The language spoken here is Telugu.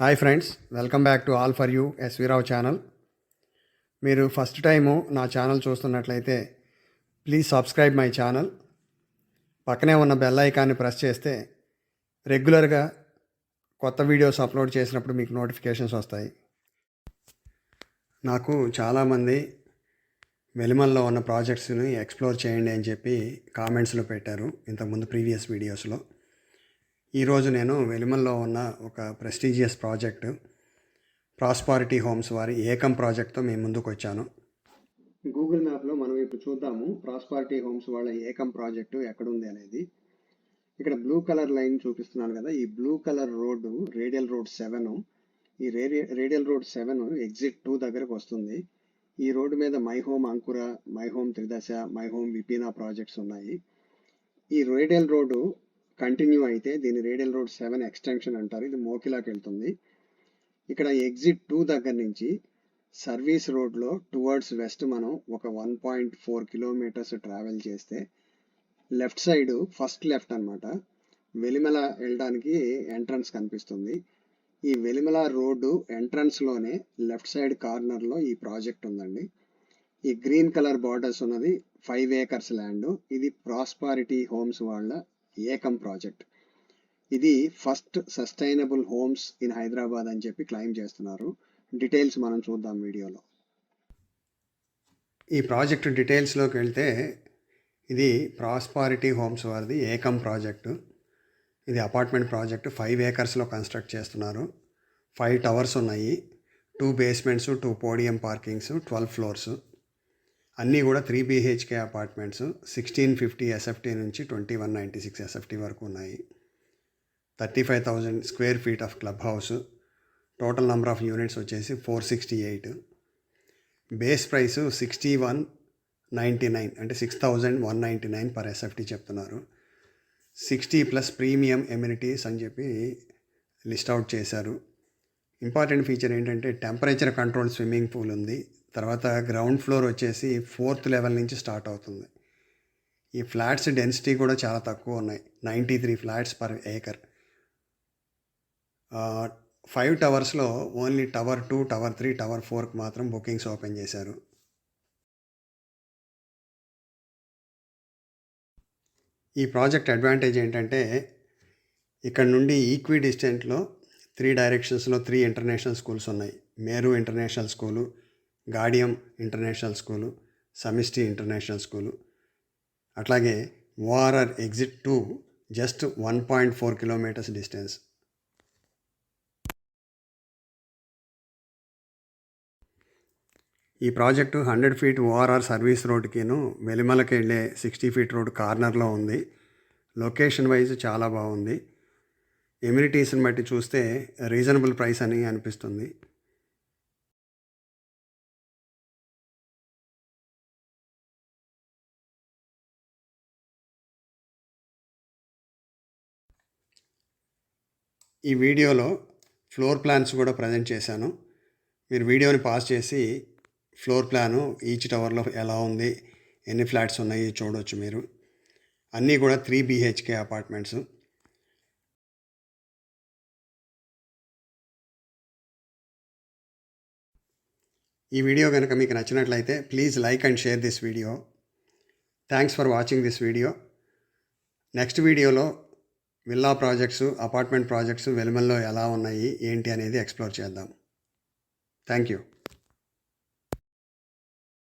Hi friends welcome back to all for you S V Rao channel మీరు ఫస్ట్ టైము నా ఛానల్ చూస్తున్నట్లయితే ప్లీజ్ సబ్స్క్రైబ్ మై ఛానల్ పక్కనే ఉన్న బెల్ ఐకాన్ని ప్రెస్ చేస్తే రెగ్యులర్గా కొత్త వీడియోస్ అప్లోడ్ చేసినప్పుడు మీకు నోటిఫికేషన్స్ వస్తాయి. నాకు చాలామంది వెలిమల్లో ఉన్న ప్రాజెక్ట్స్ని ఎక్స్ప్లోర్ చేయండి అని చెప్పి కామెంట్స్లో పెట్టారు ఇంతకుముందు ప్రీవియస్ వీడియోస్లో ఈరోజు నేను వెలిమల్లో ఉన్న ఒక ప్రెస్టీజియస్ ప్రాజెక్టు ప్రాస్పారిటీ హోమ్స్ వారి ఏకం ప్రాజెక్ట్తో మేము ముందుకు వచ్చాను గూగుల్ మ్యాప్లో మనం ఇప్పుడు చూద్దాము ప్రాస్పారిటీ హోమ్స్ వాళ్ళ ఏకం ప్రాజెక్టు ఎక్కడుంది అనేది. ఇక్కడ బ్లూ కలర్ లైన్ చూపిస్తున్నాను కదా ఈ blue colour road radial road seven ఈ radia radial road seven exit two దగ్గరకు వస్తుంది. ఈ రోడ్డు మీద my home Ankura my home Tridasa my home Vipina projects ఉన్నాయి. ఈ రేడియల్ రోడ్డు కంటిన్యూ అయితే దీని రేడియల్ రోడ్ సెవెన్ ఎక్స్టెన్షన్ అంటారు. ఇది మోకిలాకి వెళ్తుంది. ఇక్కడ ఎగ్జిట్ టూ దగ్గర నుంచి సర్వీస్ రోడ్లో టువర్డ్స్ వెస్ట్ మనం ఒక one point four kilometres travel చేస్తే లెఫ్ట్ సైడ్ ఫస్ట్ లెఫ్ట్ అన్నమాట. వెలిమల వెళ్ళడానికి ఎంట్రన్స్ కనిపిస్తుంది. ఈ వెలిమల రోడ్డు ఎంట్రన్స్లోనే లెఫ్ట్ సైడ్ కార్నర్లో ఈ ప్రాజెక్ట్ ఉందండి. ఈ గ్రీన్ కలర్ బార్డర్స్ ఉన్నది ఫైవ్ ఏకర్స్ ల్యాండ్. ఇది ప్రాస్పారిటీ హోమ్స్ వాళ్ళ ఏకం ప్రాజెక్ట్. ఇది first sustainable homes in Hyderabad అని చెప్పి క్లెయిమ్ చేస్తున్నారు. డీటెయిల్స్ మనం చూద్దాం వీడియోలో. ఈ ప్రాజెక్ట్ డీటెయిల్స్లోకి వెళ్తే ఇది ప్రాస్పారిటీ హోమ్స్ వారిది ఏకం ప్రాజెక్టు. ఇది అపార్ట్మెంట్ ప్రాజెక్ట్. ఫైవ్ ఏకర్స్లో కన్స్ట్రక్ట్ చేస్తున్నారు. ఫైవ్ టవర్స్ ఉన్నాయి. Two basements two podium parkings twelve floors. అన్నీ కూడా three BHK apartments sixteen fifty SFT నుంచి twenty one ninety six SFT వరకు ఉన్నాయి. Thirty five thousand square feet of club house total number of units వచ్చేసి four sixty eight base price sixty one ninety nine అంటే six thousand one ninety nine per SFT చెప్తున్నారు. సిక్స్టీ ప్లస్ ప్రీమియం ఎమ్యూనిటీస్ అని చెప్పి లిస్ట్ అవుట్ చేశారు. ఇంపార్టెంట్ ఫీచర్ ఏంటంటే టెంపరేచర్ కంట్రోల్ స్విమ్మింగ్ పూల్ ఉంది. తర్వాత గ్రౌండ్ ఫ్లోర్ వచ్చేసి ఫోర్త్ లెవెల్ నుంచి స్టార్ట్ అవుతుంది. ఈ ఫ్లాట్స్ డెన్సిటీ కూడా చాలా తక్కువ ఉన్నాయి. Ninety three flats per acre. Five టవర్స్లో only tower two tower three tower ఫోర్కి మాత్రం బుకింగ్స్ ఓపెన్ చేశారు. ఈ ప్రాజెక్ట్ అడ్వాంటేజ్ ఏంటంటే ఇక్కడ నుండి ఈక్వి డిస్టెంట్లో త్రీ డైరెక్షన్స్లో త్రీ ఇంటర్నేషనల్ స్కూల్స్ ఉన్నాయి. Meru international school Gaudium international school Samishti international school. అట్లాగే ORR exit two just one point four kilometres distance. ఈ project hundred feet ORR service రోడ్కిను వెలిమలకి వెళ్ళే సిక్స్టీ ఫీట్ రోడ్ కార్నర్లో ఉంది. లొకేషన్ వైజ్ చాలా బాగుంది. ఎమ్యూనిటీస్ని బట్టి చూస్తే రీజనబుల్ ప్రైస్ అని అనిపిస్తుంది. ఈ వీడియోలో ఫ్లోర్ ప్లాన్స్ కూడా ప్రజెంట్ చేశాను. మీరు వీడియోని పాస్ చేసి ఫ్లోర్ ప్లాను ఈచ్ టవర్లో ఎలా ఉంది ఎన్ని ఫ్లాట్స్ ఉన్నాయి చూడవచ్చు మీరు. అన్నీ కూడా త్రీ బీహెచ్కే అపార్ట్మెంట్స్. ఈ వీడియో కనుక మీకు నచ్చినట్లయితే please like and share this video. Thanks for watching this video next వీడియోలో విల్లా ప్రాజెక్ట్స్ అపార్ట్మెంట్ ప్రాజెక్ట్స్ వెలుమల్లో ఎలా ఉన్నాయి ఏంటి అనేది ఎక్స్ప్లోర్ చేద్దాం. Thank you